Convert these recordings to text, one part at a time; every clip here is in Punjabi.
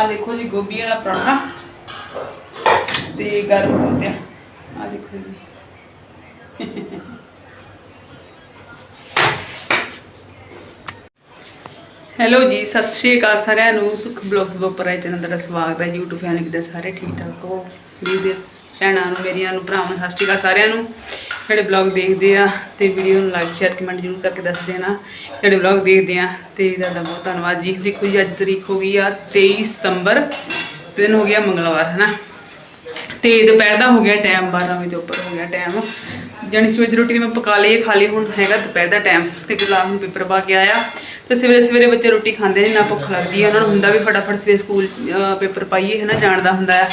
ਆ ਦੇਖੋ ਜੀ ਗੋਭੀ ਵਾਲਾ ਪਰੌਂਠਾ। ਤੇ ਗਰਮ ਹੋ ਗਿਆ ਆ ਦੇਖੋ ਜੀ। ਹੈਲੋ ਜੀ, ਸਤਿ ਸ਼੍ਰੀ ਅਕਾਲ ਸਾਰਿਆਂ ਨੂੰ। ਸੁਖ ਬਲੌਗਸ ਬਪਰਾ ਚੈਨਲ ਦਾ ਸਵਾਗਤ ਹੈ। YouTube ਫੈਮਿਲੀ ਦੇ ਸਾਰੇ ਠੀਕ ਠਾਕ ਹੋ ਵੀ ਭੈਣਾਂ ਨੂੰ, ਮੇਰੀਆਂ ਨੂੰ, ਭਰਾਵਾਂ ਨੂੰ, ਸਤਿ ਸ਼੍ਰੀ ਅਕਾਲ ਸਾਰਿਆਂ ਨੂੰ। ਜਿਹੜੇ ਬਲੌਗ ਦੇਖਦੇ ਆ ਤੇ ਵੀਡੀਓ ਨੂੰ ਲਾਈਕ ਸ਼ੇਅਰ ਕਮੈਂਟ ਜ਼ਰੂਰ ਕਰਕੇ ਦੱਸ ਦੇਣਾ। ਜਿਹੜੇ ਬਲੌਗ ਦੇਖਦੇ ਆ ਤੇ ਤੁਹਾਡਾ ਬਹੁਤ ਧੰਨਵਾਦ ਜੀ। ਦੇਖੋ ਜੀ ਅੱਜ ਤਰੀਕ ਹੋ ਗਈ ਆ 23 ਸਤੰਬਰ ਦਿਨ ਹੋ ਗਿਆ ਮੰਗਲਵਾਰ ਹੈ ਨਾ ਤੇ ਦੁਪਹਿਰ ਦਾ ਹੋ ਗਿਆ ਟਾਈਮ 12 ਵਜੇ ਤੋਂ ਉੱਪਰ ਹੋ ਗਿਆ ਟਾਈਮ ਜਾਨੀ ਸਵੇਰ ਦੀ ਰੋਟੀ ਤੇ ਮੈਂ ਪਕਾ ਲਈ ਹੈ, ਖਾ ਲਈ ਹੁਣ ਹੈਗਾ ਦੁਪਹਿਰ ਦਾ ਟਾਈਮ ਤੇ ਗੁਲਾਬ ਨੂੰ ਪੇਪਰ ਪਾ ਕੇ ਆਇਆ। ਤੇ ਸਵੇਰੇ ਸਵੇਰੇ ਬੱਚੇ ਰੋਟੀ ਖਾਂਦੇ ਨੇ ਨਾ ਭੁੱਖ ਲੱਗਦੀ ਹੈ ਉਹਨਾਂ ਨੂੰ ਹੁੰਦਾ ਵੀ ਫਟਾਫਟ ਸਵੇਰੇ ਸਕੂਲ ਪੇਪਰ ਪਾਈਏ ਹੈ ਨਾ ਜਾਣ ਦਾ ਹੁੰਦਾ ਆ।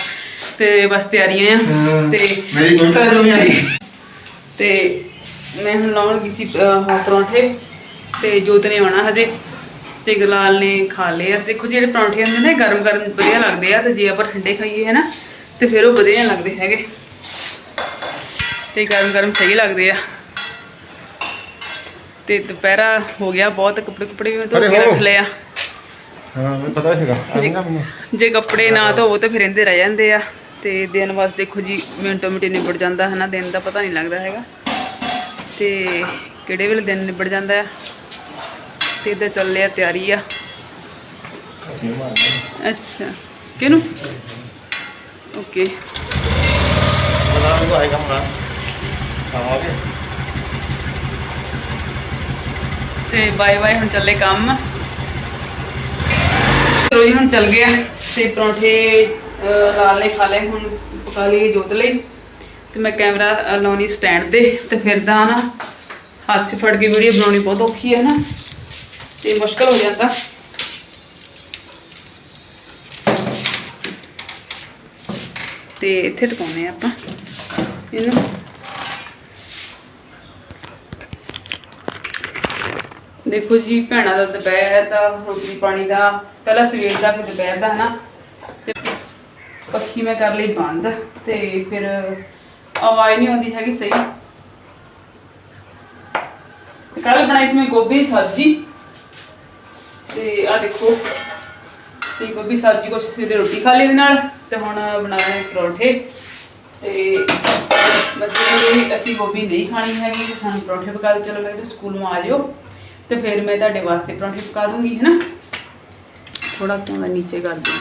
ਤੇ ਬਸ ਤਿਆਰੀਆਂ ਆ। ਤੇ ਮੇਰੀ ਕੋਈ ਤਾਂ ਨਹੀਂ ਤੇ ਮੈਂ ਹੁਣ ਲਾਉਣ ਲੱਗੀ ਸੀ ਪਰੌਂਠੇ ਤੇ ਜੋਤ ਨੇ ਆਉਣਾ ਹਜੇ ਤੇ ਗਲਾਲ ਨੇ ਖਾ ਲਏ ਆ। ਦੇਖੋ ਜਿਹੜੇ ਪਰੌਂਠੇ ਹੁੰਦੇ ਨੇ ਗਰਮ ਗਰਮ ਵਧੀਆ ਲੱਗਦੇ ਆ ਤੇ ਜੇ ਆਪਾਂ ਠੰਡੇ ਖਾਈਏ ਹੈ ਨਾ ਤੇ ਫਿਰ ਉਹ ਵਧੀਆ ਲੱਗਦੇ ਹੈਗੇ। ਤੇ ਗਰਮ ਗਰਮ ਸਹੀ ਲੱਗਦੇ ਆ। ਤੇ ਦੁਪਹਿਰਾ ਹੋ ਗਿਆ ਬਹੁਤ ਕੱਪੜੇ ਕੁਪੜੇ ਵੀ ਮੈਂ ਧੋ ਕੇ। ਰੱਖ ਲਏ ਆ। ਹਾਂ ਮੈਨੂੰ ਪਤਾ ਸੀਗਾ। ਜੇ ਕੱਪੜੇ ਨਾ ਧੋਵੋ ਤੇ ਫਿਰ ਇਹਦੇ ਰਹਿ ਜਾਂਦੇ ਆ। ਤੇ ਦਿਨ ਬਸ ਦੇਖੋ ਜੀ, ਮਿੰਟੋ ਮਿੰਟੀ ਨਿਬੜ ਜਾਂਦਾ ਹੈ ਨਾ, ਦਿਨ ਦਾ ਪਤਾ ਨਹੀਂ ਲੱਗਦਾ ਹੈਗਾ। ਤੇ ਕਿਹੜੇ ਵੇਲੇ ਦਿਨ ਨਿਬੜ ਜਾਂਦਾ ਆ ਤੇ ਇਦਾਂ ਚੱਲੇ ਆ ਤਿਆਰੀ ਆ। ਅੱਛਾ। ਕਿਹਨੂੰ? ਓਕੇ। ਬਣਾ ਨੂੰ ਆਏਗਾ ਆਵਾਂਗੇ ਤੇ ਬਾਏ ਬਾਏ, ਹੁਣ ਚੱਲੇ ਕੰਮ। ਰੋਈ ਹੁਣ ਚੱਲ ਗਿਆ ਤੇ ਪਰੌਂਠੇ ਲਾਲ ਨੇ ਖਾ ਲਏ, ਹੁਣ ਪਕਾ ਲਈਏ ਜੋਤ ਲਈ। ਤੇ ਮੈਂ ਕੈਮਰਾ ਲਾਉਣੀ ਸਟੈਂਡ ਤੇ ਤੇ ਫਿਰ ਨਾ ਹੱਥ 'ਚ ਫੜ ਕੇ ਵੀਡੀਓ ਬਣਾਉਣੀ ਬਹੁਤ ਔਖੀ ਹੈ ਨਾ। ਤੇ ਮੁਸ਼ਕਲ ਹੋ ਜਾਂਦਾ। ਤੇ ਇੱਥੇ ਟਿਕਾਉਨੇ ਆ ਆਪਾਂ। ਇਹਨੂੰ। ਦੇਖੋ ਜੀ, ਭੈਣਾਂ ਦਾ ਦੁਪਹਿਰ ਦਾ, ਰੋਟੀ ਪਾਣੀ ਦਾ, ਪਹਿਲਾਂ ਸਵੇਰ ਦਾ ਫਿਰ ਦੁਪਹਿਰ ਦਾ ਹਨਾ ਤੇ ਪੱਖੀ ਮੈਂ ਕਰ ਲਈ ਬੰਦ ਤੇ ਫਿਰ ਆਵਾਜ਼ ਨਹੀਂ ਆਉਂਦੀ ਹੈਗੀ ਸਹੀ। ਕੱਲ ਬਣਾਈ ਸੀ ਮੈਂ ਗੋਭੀ ਦੀ ਸਬਜ਼ੀ। ਤੇ ਆ ਦੇਖੋ, ਤੇ ਗੋਭੀ ਸਬਜ਼ੀ ਕੁਛ ਸਿਰੇ ਰੋਟੀ ਖਾ ਲਈ ਦੇ ਨਾਲ ਤੇ ਹੁਣ ਬਣਾਉਣੇ ਪਰੌਂਠੇ। ਤੇ ਮਤਲਬ ਅਸੀਂ ਗੋਭੀ ਨਹੀਂ ਖਾਣੀ ਹੈਗੀ ਤੇ ਸਾਨੂੰ ਪਰੌਂਠੇ ਪਕਾ ਦਿਓ ਚਲੋ ਮੈਂ ਕਿਹਾ ਸਕੂਲੋਂ ਆ ਜਾਓ। ਤੇ ਫਿਰ ਮੈਂ ਤੁਹਾਡੇ ਵਾਸਤੇ ਪਰੌਂਠੇ ਪਕਾ ਦੂੰਗੀ ਹੈ ਨਾ ਥੋੜਾ ਕੁ ਮੈਂ ਨੀਚੇ ਕਰ ਦੂੰ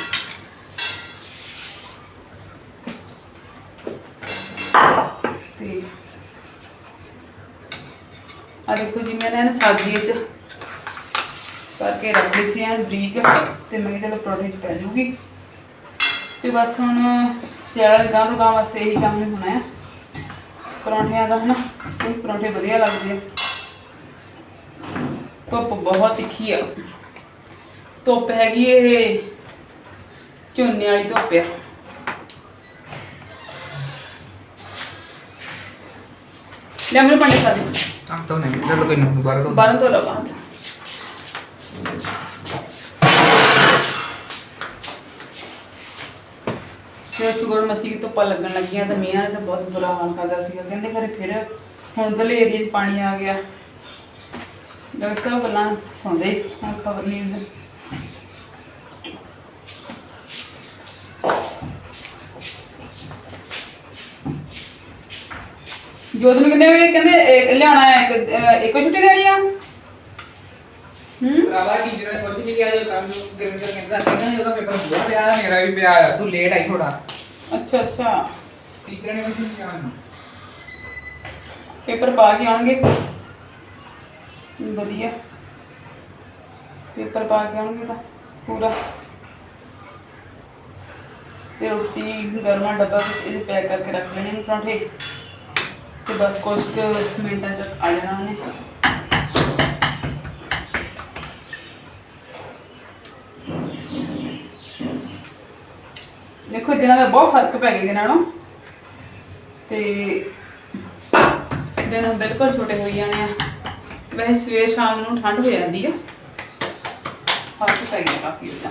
ਆ ਦੇਖੋ ਜੀ, ਮੈਂ ਨਾ ਇਹਨੂੰ ਸਬਜ਼ੀ ਚ ਕਰਕੇ ਰੱਖ ਸੀ ਐਨ ਬਰੀਕ ਤੇ ਮੈਂ ਕਿਹਾ ਚਲੋ ਪਰੌਂਠੇ ਚ ਪੈ ਜਾਊਗੀ। ਤੇ ਬਸ ਹੁਣ ਸਿਆਲ ਗਾਂ ਤੋਂ ਗਾਂ ਵਾਸਤੇ ਇਹੀ ਕੰਮ ਨਹੀਂ ਹੋਣਾ ਹੈ ਪਰੌਂਠਿਆਂ ਦਾ ਹਨਾ, ਇਹ ਪਰੌਂਠੇ ਵਧੀਆ ਲੱਗਦੇ ਆ। ਧੁੱਪ ਬਹੁਤ ਤਿੱਖੀ ਆ। ਧੁੱਪ ਹੈਗੀ ਇਹ ਝੋਨੇ ਵਾਲੀ ਧੁੱਪ ਆ। ਲੈ ਮੈਨੂੰ ਪੰਡੇ ਖਾ Ah, tahu nih, kita lakuin nih, baru tuh. ਬਾਰਾਂ ਤੋਂ ਲਵਾ ਤੇ ਸ਼ੁਗਰ ਮਸੀ ਕੀ ਧੁੱਪਾਂ ਲੱਗਣ ਲੱਗੀਆਂ ਤਾਂ ਮੀਆਂ ਨੇ ਤਾਂ ਬਹੁਤ ਬੁਰਾ ਹਾਲ ਕਰਦਾ ਸੀ ਕਹਿੰਦੇ ਘਰੇ ਫਿਰ ਹੁਣ ਉਧਰਲੇ ਏਰੀਏ 'ਚ ਪਾਣੀ ਆ ਗਿਆ। ਡਾਕਟਰ ਸਾਹਿਬ ਗੱਲਾਂ ਸੁਣਦੇ ਹੁਣ ਖਬਰ ਨਿਊਜ਼ ਜੋਤ ਨੂੰ ਕਿੰਨੇ ਵਜੇ ਕਹਿੰਦੇ ਇਹ ਲਿਆਉਣਾ ਇੱਕ- ਛੁੱਟੀ ਦੇਣੀ ਆ? ਹੂੰ? ਭਰਾਵਾ ਟੀਚਰ ਨੇ ਨਹੀਂ ਕਿਹਾ ਜੋ ਕੰਮ ਗ੍ਰਿੰਦਰ ਕਹਿੰਦਾ ਕਹਿੰਦਾ ਨਹੀਂ ਪੇਪਰ ਪੂਰਾ ਪਿਆ ਮੇਰਾ ਵੀ ਪਿਆ ਤੂੰ ਲੇਟ ਆਈ ਥੋੜਾ ਅੱਛਾ ਅੱਛਾ। ਟੀਚਰ ਨੇ ਨਹੀਂ ਕਿਹਾ ਪੇਪਰ ਪਾ ਕੇ ਆਉਣਗੇ? ਵਧੀਆ। ਡੱਬਾ ਤੇ ਬਸ ਕੁਝ ਕੁ ਮਿੰਟਾਂ ਚ ਆ ਜਾਣਾ ਉਹਨੇ। ਦੇਖੋ ਦਿਨਾਂ ਦਾ ਬਹੁਤ ਫ਼ਰਕ ਪੈ ਗਿਆ ਦਿਨਾਂ ਨਾਲੋਂ। ਤੇ ਦਿਨ ਬਿਲਕੁਲ ਛੋਟੇ ਹੋਈ ਜਾਣੇ ਆ। ਵੈਸੇ ਸਵੇਰ ਸ਼ਾਮ ਨੂੰ ਠੰਡ ਹੋ ਜਾਂਦੀ ਆ। ਫ਼ਰਕ ਪੈ ਗਿਆ ਕਾਫੀ ਉਹਦਾ।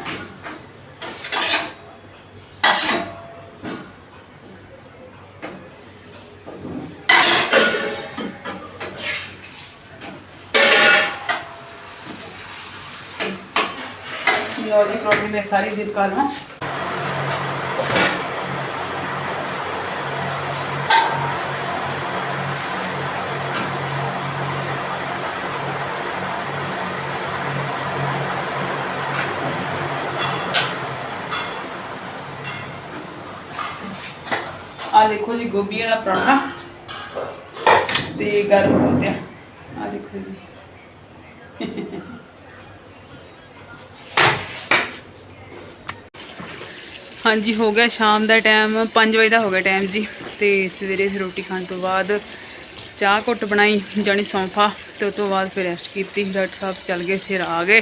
ਲਓ ਜੀ ਪਰੌਂਠੇ ਮੈਂ ਸਾਰੀ ਦਿਨ ਆ ਦੇਖੋ ਜੀ, ਗੋਭੀ ਵਾਲਾ ਪਰੌਂਠਾ ਤੇ ਗਰਮ ਹੋ ਗਿਆ ਆ ਦੇਖੋ ਜੀ। ਹਾਂਜੀ, ਹੋ ਗਿਆ ਸ਼ਾਮ ਦਾ ਟਾਈਮ 5 ਵਜੇ ਦਾ ਹੋ ਗਿਆ ਟਾਈਮ ਜੀ। ਤੇ ਸਵੇਰੇ ਫਿਰ ਰੋਟੀ ਖਾਣ ਤੋਂ ਬਾਅਦ ਚਾਹ ਘੁੱਟ ਬਣਾਈ, ਜਾਣੀ ਸੌਂਫਾ, ਤੇ ਉਸ ਤੋਂ ਬਾਅਦ ਫਿਰ ਰੈਸਟ ਕੀਤੀ। ਡਾਕਟਰ ਸਾਹਿਬ ਚੱਲ ਗਏ, ਫਿਰ ਆ ਗਏ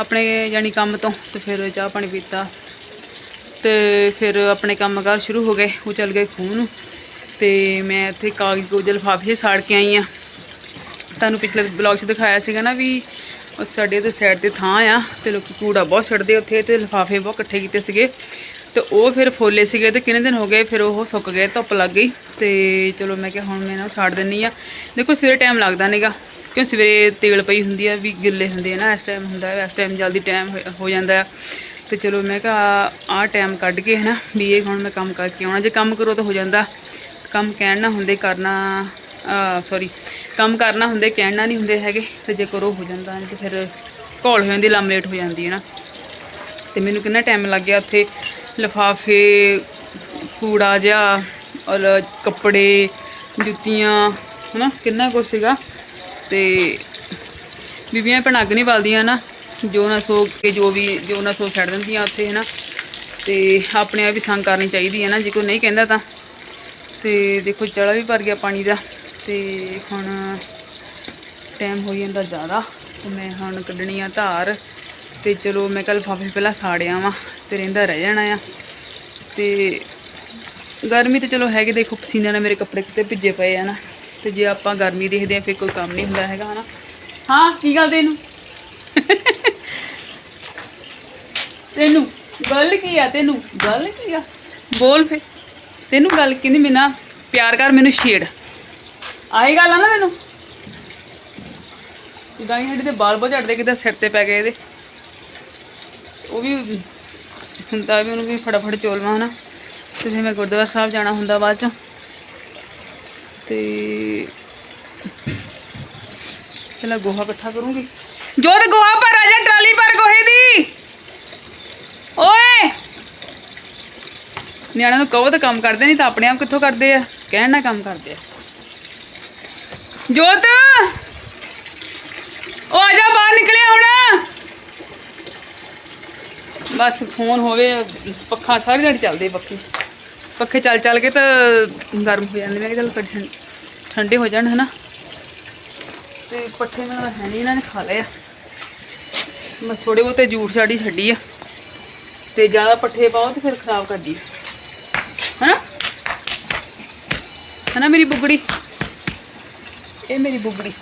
ਆਪਣੇ, ਜਾਣੀ ਕੰਮ ਤੋਂ, ਤੇ ਫਿਰ ਚਾਹ ਪਾਣੀ ਪੀਤਾ। ਤੇ ਫਿਰ ਆਪਣੇ ਕੰਮਕਾਰ ਸ਼ੁਰੂ ਹੋ ਗਏ, ਉਹ ਚੱਲ ਗਏ ਖੂਹ ਨੂੰ। ਤੇ ਮੈਂ ਇੱਥੇ ਕਾਗਜ਼ ਕੋਜਲ ਲਿਫਾਫੇ ਸਾੜ ਕੇ ਆਈ ਆ ਤੁਹਾਨੂੰ ਪਿਛਲੇ ਬਲੌਗ 'ਚ ਦਿਖਾਇਆ ਸੀਗਾ ਨਾ ਵੀ ਉਹ ਸਾਡੇ ਤੇ ਸਾਈਡ ਤੇ ਥਾਂ ਆ, ਤੇ ਲੋਕੀ ਕੂੜਾ ਬਹੁਤ ਛੱਡਦੇ ਉੱਥੇ, ਤੇ ਲਿਫਾਫੇ ਬਹੁਤ ਇਕੱਠੇ ਕੀਤੇ ਸੀਗੇ। ਤੇ ਉਹ ਫਿਰ ਫੋਲੇ ਸੀਗੇ ਤੇ ਕਿੰਨੇ ਦਿਨ ਹੋ ਗਏ, ਫਿਰ ਉਹ ਸੁੱਕ ਗਏ, ਧੁੱਪ ਲੱਗ ਗਈ ਤੇ ਚਲੋ ਮੈਂ ਕਿਹਾ ਹੁਣ ਮੈਂ ਨਾ ਸਾੜ ਦਿੰਨੀ ਆ। ਦੇਖੋ, ਸਵੇਰੇ ਟਾਈਮ ਲੱਗਦਾ ਨਹੀਂਗਾ ਕਿਉਂ ਸਵੇਰੇ ਤੇਲ ਪਈ ਹੁੰਦੀ ਆ, ਵੀ ਗਿੱਲੇ ਹੁੰਦੇ ਆ ਨਾ, ਇਸ ਟਾਈਮ ਹੁੰਦਾ ਇਸ ਟਾਈਮ ਜਲਦੀ ਟਾਈਮ ਹੋ ਜਾਂਦਾ ਆ। ਤੇ ਚਲੋ ਮੈਂ ਕਿਹਾ ਆਹ ਟਾਈਮ ਕੱਢ ਕੇ ਹਨਾ, ਵੀ ਇਹ ਹੁਣ ਮੈਂ ਕੰਮ ਕਰਕੇ ਆਉਣਾ, ਜੇ ਕੰਮ ਕਰੋ ਤਾਂ ਹੋ ਜਾਂਦਾ। ਕੰਮ ਕਹਿਣ ਨਾ ਹੁੰਦੇ, ਕਰਨਾ ਸੌਰੀ ਕੰਮ ਕਰਨਾ ਹੁੰਦੇ, ਕਹਿਣਾ ਨਹੀਂ ਹੁੰਦੇ ਹੈਗੇ, ਤੇ ਜੇ ਕਰੋ ਹੋ ਜਾਂਦਾ, ਨਹੀਂ ਤੇ ਫਿਰ ਘੋਲ ਹੋ ਜਾਂਦੀ, ਲੰਮ ਲੇਟ ਹੋ ਜਾਂਦੀ ਹੈ ਨਾ। ਤੇ ਮੈਨੂੰ ਕਿੰਨਾ ਟਾਈਮ ਲੱਗ ਗਿਆ ਉੱਥੇ ਲਿਫਾਫੇ, ਕੂੜਾ ਜਿਹਾ ਔਰ ਕੱਪੜੇ, ਜੁੱਤੀਆਂ, ਹਨਾ, ਕਿੰਨਾ ਕੁਛ ਸੀਗਾ। ਤੇ ਬੀਬੀਆਂ ਭੈਣਾਂ ਅੱਗ ਨਹੀਂ ਬਲਦੀਆਂ ਨਾ, ਜੋ ਨਾ ਸੋ ਕੇ ਜੋ ਵੀ, ਜੋ ਨਾ ਸੋ ਛੱਡ ਦਿੰਦੀਆਂ ਉੱਥੇ, ਹਨਾ। ਤੇ ਆਪਣੇ ਆਪ ਵੀ ਸੰਗ ਕਰਨੀ ਚਾਹੀਦੀ ਹੈ ਨਾ, ਜੇ ਕੋਈ ਨਹੀਂ ਕਹਿੰਦਾ ਤਾਂ। ਤੇ ਦੇਖੋ ਚੜਾ ਵੀ ਭਰ ਗਿਆ ਪਾਣੀ ਦਾ, ਤੇ ਹੁਣ ਟਾਈਮ ਹੋ ਜਾਂਦਾ ਜ਼ਿਆਦਾ। ਤੇ ਮੈਂ ਹੁਣ ਕੱਢਣੀ ਆ ਧਾਰ, ਤੇ ਚਲੋ ਮੈਂ ਕੱਲ ਲਿਫਾਫੇ ਪਹਿਲਾਂ ਸਾੜਿਆ ਵਾਂ ਤੇ ਰਹਿੰਦਾ ਰਹਿ ਜਾਣਾ ਆ। ਤੇ ਗਰਮੀ ਤੇ ਚਲੋ ਹੈਗੀ, ਦੇਖੋ ਪਸੀਨਾ ਨਾਲ ਮੇਰੇ ਕੱਪੜੇ ਕਿਤੇ ਭਿੱਜੇ ਪਏ ਆ ਨਾ। ਤੇ ਜੇ ਆਪਾਂ ਗਰਮੀ ਦੇਖਦੇ ਆ ਫਿਰ ਕੋਈ ਕੰਮ ਨਹੀਂ ਹੁੰਦਾ ਹੈਗਾ, ਹਨਾ। ਹਾਂ, ਕੀ ਗੱਲ ਤੈਨੂੰ? ਤੈਨੂੰ ਗੱਲ ਕੀ ਆ, ਤੈਨੂੰ ਗੱਲ ਕੀ ਆ? ਬੋਲ ਫੇ ਤੈਨੂੰ ਗੱਲ ਕਹਿੰਦੀ ਮੈਂ ਨਾ ਪਿਆਰ ਕਰ, ਮੈਨੂੰ ਛੇੜ। ਆਹੀ ਗੱਲ ਆ ਨਾ ਮੈਨੂੰ ਗਾਈ ਹੱਡੀ ਦੇ ਬਾਲ ਬਹੁਤ ਝੜਦੇ, ਕਿਤੇ ਸਿਰ ਤੇ ਪੈ ਗਏ ਇਹਦੇ। ਉਹ ਵੀ ਹੁੰਦਾ ਵੀ ਉਹਨੂੰ ਵੀ ਫਟਾਫਟ ਚੋਲਵਾ ਹਨਾ। ਤੇ ਫਿਰ ਮੈਂ ਗੁਰਦੁਆਰਾ ਸਾਹਿਬ ਜਾਣਾ ਹੁੰਦਾ ਬਾਅਦ ਚ। ਤੇ ਪਹਿਲਾਂ ਗੋਹਾ ਇਕੱਠਾ ਕਰੂੰਗੀ। ਜੋਤ, ਗੋਹਾ ਭਰ ਆ ਜਾ ਟਰਾਲੀ ਭਰ ਗੋਹੇ ਦੀ। ਓਏ! ਨਿਆਣਿਆਂ ਨੂੰ ਕਹੋ ਤਾਂ ਕੰਮ ਕਰਦੇ ਨਹੀਂ ਤਾਂ ਆਪਣੇ ਆਪ ਕਿੱਥੋਂ ਕਰਦੇ ਆ? ਕਹਿਣ ਨਾਲ ਕੰਮ ਕਰਦੇ ਆ। ਜੋਤ! ਉਹ ਆ ਜਾ ਬਾਹਰ ਨਿਕਲਿਆ ਹੁਣ ਬਸ ਫੋਨ ਹੋਵੇ, ਪੱਖਾ ਸਾਰੀ ਦਿਹਾੜੀ ਚੱਲਦੇ ਪੱਖੇ। ਪੱਖੇ ਚੱਲ ਚੱਲ ਕੇ ਤਾਂ ਗਰਮ ਹੋ ਜਾਂਦੇ ਨੇ ਚਲ ਠੰਡੇ ਹੋ ਜਾਣ, ਹਨਾ? ਤੇ ਪੱਠੇ ਨਾਲ ਹੈ ਨਹੀਂ ਇਹਨਾਂ ਨੇ ਖਾ ਲਏ ਆ। ਬਸ ਥੋੜੇ ਬਹੁਤੇ ਜੂਠ ਸਾਡੀ ਛੱਡੀ ਆ। ਤੇ ਜ਼ਿਆਦਾ ਪੱਠੇ ਪਾਓ ਤੇ ਫਿਰ ਖਰਾਬ ਕਰਦੀ ਹਨਾ? ਹਨਾ ਮੇਰੀ ਬੁਗੜੀ? ਇਹ ਮੇਰੀ ਬੁਗੜੀ।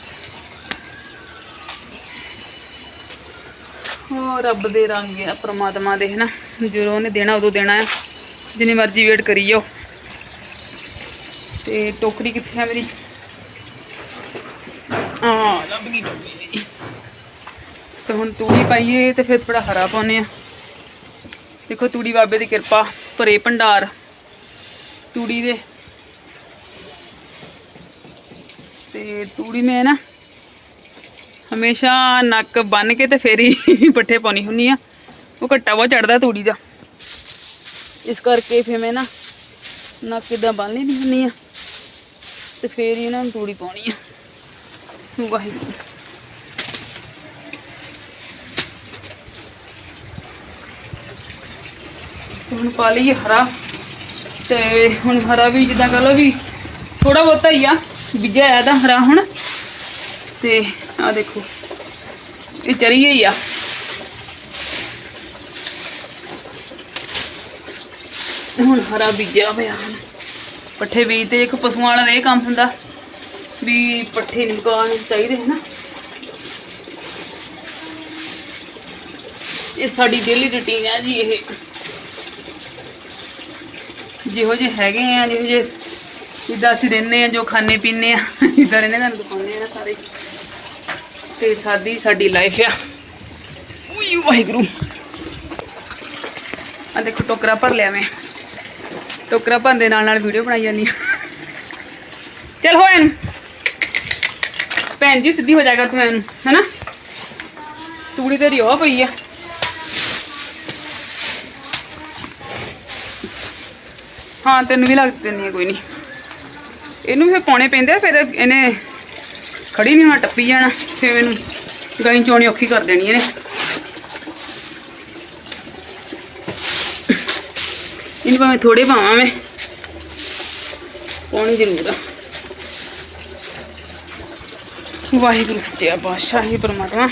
ਹੋ, ਰੱਬ ਦੇ ਰੰਗ ਆ, ਪ੍ਰਮਾਤਮਾ ਦੇ, ਹਨਾ। ਜਦੋਂ ਉਹਨੇ ਦੇਣਾ, ਉਦੋਂ ਦੇਣਾ ਆ। ਜਿੰਨੀ ਮਰਜ਼ੀ ਵੇਟ ਕਰੀ ਜਾਓ ਤੇ ਟੋਕਰੀ ਕਿੱਥੇ ਆ ਮੇਰੀ? ਆ ਲੱਭ ਗਈ ਤੇ ਹੁਣ ਤੂੜੀ ਪਾਈਏ ਤੇ ਫਿਰ ਥੋੜਾ ਹਰਾ ਪਾਉਨੇ ਆ। ਦੇਖੋ ਤੂੜੀ ਬਾਬੇ ਦੀ ਕਿਰਪਾ, ਭਰੇ ਭੰਡਾਰ। ਤੂੜੀ ਦੇ। ਤੇ ਤੂੜੀ ਮੈਂ ਨਾ ਹਮੇਸ਼ਾ ਨੱਕ ਬੰਨ ਕੇ ਤੇ ਫੇਰ ਹੀ ਪੱਠੇ ਪਾਉਣੀ ਹੁੰਨੀ ਆ। ਉਹ ਘੱਟਾ ਬਹੁਤ ਚੜਦਾ ਤੂੜੀ ਦਾ। ਇਸ ਕਰਕੇ ਫੇਰ ਮੈਂ ਨਾ ਨੱਕ ਇਦਾਂ ਬੰਨ ਲੈਣੀ ਹੁੰਨੀ ਆ। ਤੇ ਫੇਰ ਹੀ ਇਹਨਾਂ ਨੂੰ ਤੂੜੀ ਪਾਉਣੀ ਆ। ਵਾਹਿਗੁਰੂ। ਹੁਣ ਪਾ ਲਈਏ ਹਰਾ। ਤੇ ਹੁਣ ਹਰਾ ਵੀ ਜਿੱਦਾਂ ਕਹ ਲਓ ਵੀ ਥੋੜਾ ਬਹੁਤਾ ਹੀ ਆ। ਬੀਜਿਆ ਆ ਤਾਂ ਹਰਾ ਹੁਣ। ਤੇ ਆ ਦੇਖੋ। ਇਹ ਚਰੀ ਗਈ ਆ। ਹੁਣ ਹਰਾ ਬੀਜਿਆ ਹੋਇਆ ਹੁਣ। ਪੱਠੇ ਬੀਜਦੇ ਇੱਕ ਪਸ਼ੂਆਂ ਵਾਲਾ ਦਾ ਇਹ ਕੰਮ ਹੁੰਦਾ ਵੀ ਪੱਠੇ ਨਿਕਾਲਣੇ ਚਾਹੀਦੇ ਹੈ ਨਾ ਇਹ ਸਾਡੀ ਡੇਲੀ ਰੁਟੀਨ ਹੈ ਜੀ ਇਹ। ਜਿਹੋ ਜਿਹੇ ਹੈਗੇ ਆ, ਜਿਹੋ ਜਿਹੇ ਜਿੱਦਾਂ ਅਸੀਂ ਰਹਿੰਦੇ ਆ, ਜੋ ਖਾਣੇ ਪੀਂਦੇ ਆ ਇਦਾਂ ਰਹਿੰਦੇ ਤੁਹਾਨੂੰ ਦਿਖਾਉਂਦੇ ਆ ਸਾਰੇ। ਤੇ ਸਾਦੀ ਸਾਡੀ ਲਾਈਫ ਆ। ਉਈ ਵਾਹਿਗੁਰੂ। ਆ ਦੇਖੋ ਟੋਕਰਾ ਭਰ ਲਿਆ ਮੈਂ। ਟੋਕਰਾ ਭਰਨ ਦੇ ਨਾਲ ਨਾਲ ਵੀਡੀਓ ਬਣਾਈ ਜਾਂਦੀ ਆ। ਚਲ ਹੋ ਇਹਨੂੰ। ਭੈਣ ਜੀ ਸਿੱਧੀ ਹੋ ਜਾਏਗਾ ਤੂੰ ਇਹਨੂੰ ਹੈਨਾ? ਤੂੜੀ ਤੇਰੀ ਉਹ ਪਈ ਆ। ਹਾਂ ਤੈਨੂੰ ਵੀ ਲੱਗ ਦਿੰਦੀ ਕੋਈ ਨਹੀਂ। ਇਹਨੂੰ ਵੀ ਪਾਉਣੇ ਪੈਂਦੇ ਆ, ਫਿਰ ਇਹਨੇ ਖੜੀ ਨਹੀਂ ਹੋਣਾ ਟੱਪੀ ਜਾਣਾ। ਫਿਰ ਮੈਨੂੰ ਗਾਈ ਚੋਣੀ ਔਖੀ ਕਰ ਦੇਣੀ ਇਹਨੇ। ਇਹਨੂੰ ਭਾਵੇਂ ਥੋੜੇ ਪਾਵਾਂ ਮੈਂ। ਪਾਉਣੀ ਜ਼ਰੂਰ ਆ। ਵਾਹਿਗੁਰੂ ਸੱਚਿਆ ਪਾਤਸ਼ਾਹ, ਹੀ ਪਰਮਾਤਮਾ।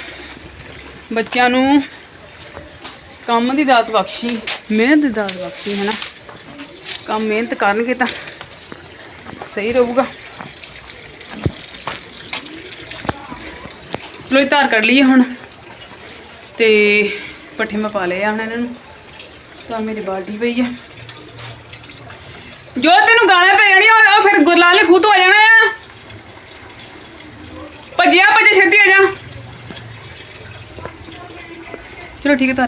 ਬੱਚਿਆਂ ਨੂੰ ਕੰਮ ਦੀ ਦਾਤ ਬਖਸ਼ੀ, ਮਿਹਨਤ ਦੀ ਦਾਤ ਬਖਸ਼ੀ ਹੈ ਨਾ ਕੰਮ ਮਿਹਨਤ ਕਰਨਗੇ ਤਾਂ ਸਹੀ ਰਹੂਗਾ। ਚਲੋ ਇਹ ਧਾਰ ਕੱਢ ਲਈਏ ਹੁਣ। ਤੇ ਪੱਠੇ ਮੈਂ ਪਾ ਲਏ ਆ ਹੁਣ ਇਹਨਾਂ ਨੂੰ। ਤਾਂ ਮੇਰੀ ਬਾਲਟੀ ਪਈ ਆ। ਜੋ ਤੈਨੂੰ ਗਾਲਾਂ ਪੈ ਜਾਣੀਆਂ, ਉਹ- ਫਿਰ ਗੁਰਲਾਲੇ ਖੂਹ ਤੋਂ ਆ ਜਾਣਾ ਆ। ਭੱਜਿਆ ਭੱਜੇ ਛੇਤੀ ਆ ਜਾ। ਚਲੋ ਠੀਕ ਹੈ ਤਾਂ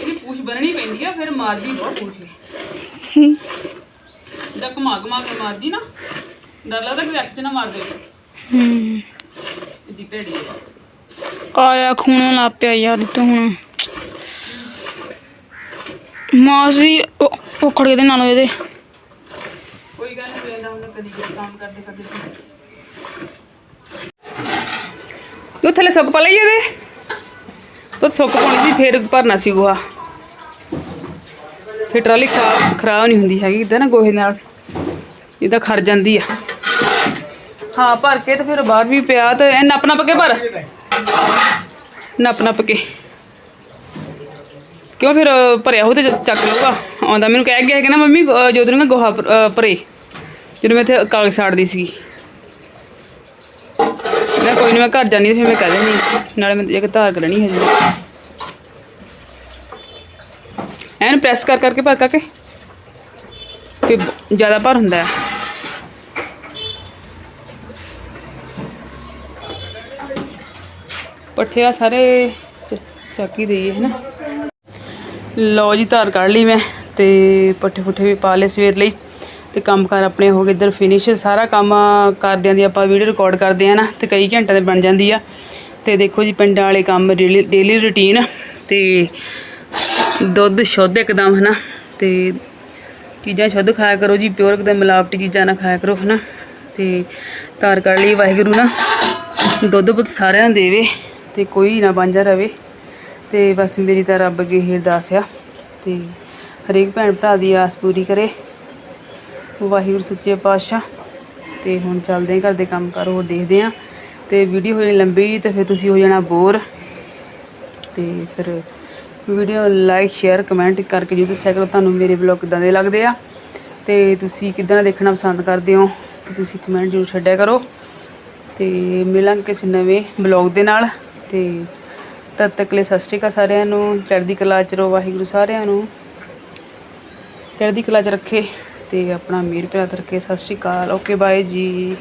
ਇਹਦੀ ਪੂਛ ਬੰਨਣੀ ਪੈਂਦੀ ਆ ਫਿਰ ਮਾਰਦੀ ਬਹੁਤ ਹੈ ਜਦ ਘੁਮਾ ਘੁਮਾ ਕੇ ਮਾਰਦੀ ਨਾ ਡਰ ਲੱਗਦਾ ਕਿ ਐਕਚ ਨਾ ਮਾਰ ਦੇ ਹੂੰ। ਇਹਦੀ ਭੇੜੀ ਆਇਆ ਖੂਨੋਂ ਲੱਗ ਪਿਆ ਯਾਰ ਤਾਂ ਹੁਣ। ਮਾਸੀ ਉਖੜ ਗਏ ਦੇ ਨਾਲ ਇਹਦੇ। ਕੋਈ ਗੱਲ ਨਹੀਂ ਰਹਿੰਦਾ ਹੁੰਦਾ ਕਦੀ ਕੰਮ ਕਰਦੇ ਕਰਦੇ ਉਹ ਥੱਲੇ ਸੁੱਕ ਪਾ ਲਈ ਇਹਦੇ? ਤਾਂ ਸੁੱਕ ਪਾਉਣੀ ਸੀ ਫੇਰ ਭਰਨਾ ਸੀ ਗੋਹਾ। ਫਿਰ ਟਰਾਲੀ ਖਰਾਬ ਖਰਾਬ ਨਹੀਂ ਹੁੰਦੀ ਹੈਗੀ ਇਦਾਂ ਨਾ ਗੋਹੇ ਨਾਲ ਇਹਦਾ ਖੜ ਜਾਂਦੀ ਆ। ਹਾਂ, ਭਰ ਕੇ ਤੇ ਫਿਰ ਬਾਹਰ ਵੀ ਪਿਆ ਤੇ ਇਹ ਨੱਪ ਨੱਪ ਕੇ ਭਰ। ਨੱਪ ਨੱਪ ਕੇ। ਕਿਉਂ ਫਿਰ ਭਰਿਆ ਹੋ ਤੇ ਚੱਕ ਲਊਗਾ? ਆਉਂਦਾ ਮੈਨੂੰ ਕਹਿ ਗਿਆ ਕਿ ਨਾ, ਮੰਮੀ ਜਦੋਂ ਨੂੰ ਮੈਂ ਗੋਹਾ ਭਰੇ ਜਦੋਂ ਮੈਂ ਇੱਥੇ ਕਾਗਜ਼ ਸਾੜਦੀ ਸੀ ਮੈਂ ਕੋਈ ਨਹੀਂ ਮੈਂ ਘਰ ਜਾਣੀ ਤੇ ਫਿਰ ਮੈਂ ਕਹਿ ਦਿੰਦੀ ਨਾਲੇ ਮੈਂ ਇੱਕ ਧਾਰ ਕਰਨੀ ਹੈ ਜੀ ਐਨ ਪ੍ਰੈਸ ਕਰ ਕਰਕੇ ਭਰ ਕਰਕੇ ਫਿਰ ਜ਼ਿਆਦਾ ਭਰ ਹੁੰਦਾ ਹੈ। ਆ ਸਾਰੇ ਚ- ਚੱਕ ਹੀ ਹੈ ਨਾ? ਲਓ ਜੀ, ਧਾਰ ਕੱਢ ਲਈ ਮੈਂ ਤੇ ਪੱਠੇ ਪੁੱਠੇ ਵੀ ਪਾ ਲਏ ਸਵੇਰ ਲਈ ਤੇ ਕੰਮ ਕਾਰ ਆਪਣੇ ਹੋ ਗਏ, ਇੱਧਰ ਫਿਨਿਸ਼ ਸਾਰਾ ਕੰਮ ਕਰਦਿਆਂ ਦੀ ਆਪਾਂ ਵੀਡੀਓ ਰਿਕਾਰਡ ਕਰਦੇ ਆ ਨਾ ਤੇ ਕਈ ਘੰਟਿਆਂ ਦੇ ਬਣ ਜਾਂਦੀ ਆ। ਤੇ ਦੇਖੋ ਜੀ, ਪਿੰਡਾਂ ਵਾਲੇ ਕੰਮ ਡੇਲੀ ਡੇਲੀ ਰੁਟੀਨ ਤੇ ਦੁੱਧ ਸ਼ੁੱਧ ਇੱਕਦਮ, ਹਨਾ? ਤੇ ਚੀਜ਼ਾਂ ਸ਼ੁੱਧ ਖਾਇਆ ਕਰੋ ਜੀ ਪਿਓਰ ਇੱਕਦਮ ਮਿਲਾਵਟੀ ਚੀਜ਼ਾਂ ਨਾ ਖਾਇਆ ਕਰੋ, ਹਨਾ? ਤੇ ਧਾਰ ਕਰ ਲਈ ਵਾਹਿਗੁਰੂ ਨਾ, ਦੁੱਧ ਪੁੱਤ ਸਾਰਿਆਂ ਨੂੰ ਦੇਵੇ ਤੇ ਕੋਈ ਨਾ ਬਾਂਝਾ ਰਵੇ। ਤੇ ਬਸ ਮੇਰੀ ਤਾਂ ਰੱਬ ਅੱਗੇ ਹੀ ਅਰਦਾਸ ਆ, ਤੇ ਹਰੇਕ ਭੈਣ ਭਰਾ ਦੀ ਆਸ ਪੂਰੀ ਕਰੇ। ਵਾਹਿਗੁਰੂ ਸੱਚੇ ਪਾਤਸ਼ਾਹ, ਤੇ ਹੁਣ ਚੱਲਦੇ ਹਾਂ, ਘਰ ਦੇ ਕੰਮ ਕਾਰ ਹੋਰ ਦੇਖਦੇ ਹਾਂ। ਤੇ ਵੀਡੀਓ ਹੋ ਜਾਣੀ ਲੰਬੀ ਤੇ ਫਿਰ ਤੁਸੀਂ ਹੋ ਜਾਣਾ ਬੋਰ ਤੇ ਫਿਰ ਵੀਡੀਓ ਲਾਈਕ, ਸ਼ੇਅਰ, ਕਮੈਂਟ ਕਰਕੇ ਜ਼ਰੂਰ ਦੱਸਿਆ ਕਰੋ ਤੁਹਾਨੂੰ ਮੇਰੇ ਵਲੌਗ ਕਿੱਦਾਂ ਦੇ ਲੱਗਦੇ ਆ? ਤੇ ਤੁਸੀਂ ਕਿੱਦਾਂ ਦਾ ਦੇਖਣਾ ਪਸੰਦ ਕਰਦੇ ਹੋ? ਤੇ ਤੁਸੀਂ ਕਮੈਂਟ ਜ਼ਰੂਰ ਛੱਡਿਆ ਕਰੋ। ਤੇ ਮਿਲਾਂਗੇ ਕਿਸੇ ਨਵੇਂ ਬਲੌਗ ਦੇ ਨਾਲ। ਤੇ ਤਦ ਤੱਕ ਲਈ ਸਤਿ ਸ਼੍ਰੀ ਅਕਾਲ ਸਾਰਿਆਂ ਨੂੰ। ਚੜ੍ਹਦੀ ਕਲਾ ਚ ਰਹੋ ਵਾਹਿਗੁਰੂ ਸਾਰਿਆਂ ਨੂੰ। ਚੜ੍ਹਦੀ ਕਲਾ ਚ ਰੱਖੇ ਤੇ ਆਪਣਾ ਮੇਰ ਪਿਆਰ ਰੱਖੇ। ਸਤਿ ਸ਼੍ਰੀ ਅਕਾਲ। ਓਕੇ, ਬਾਏ ਜੀ।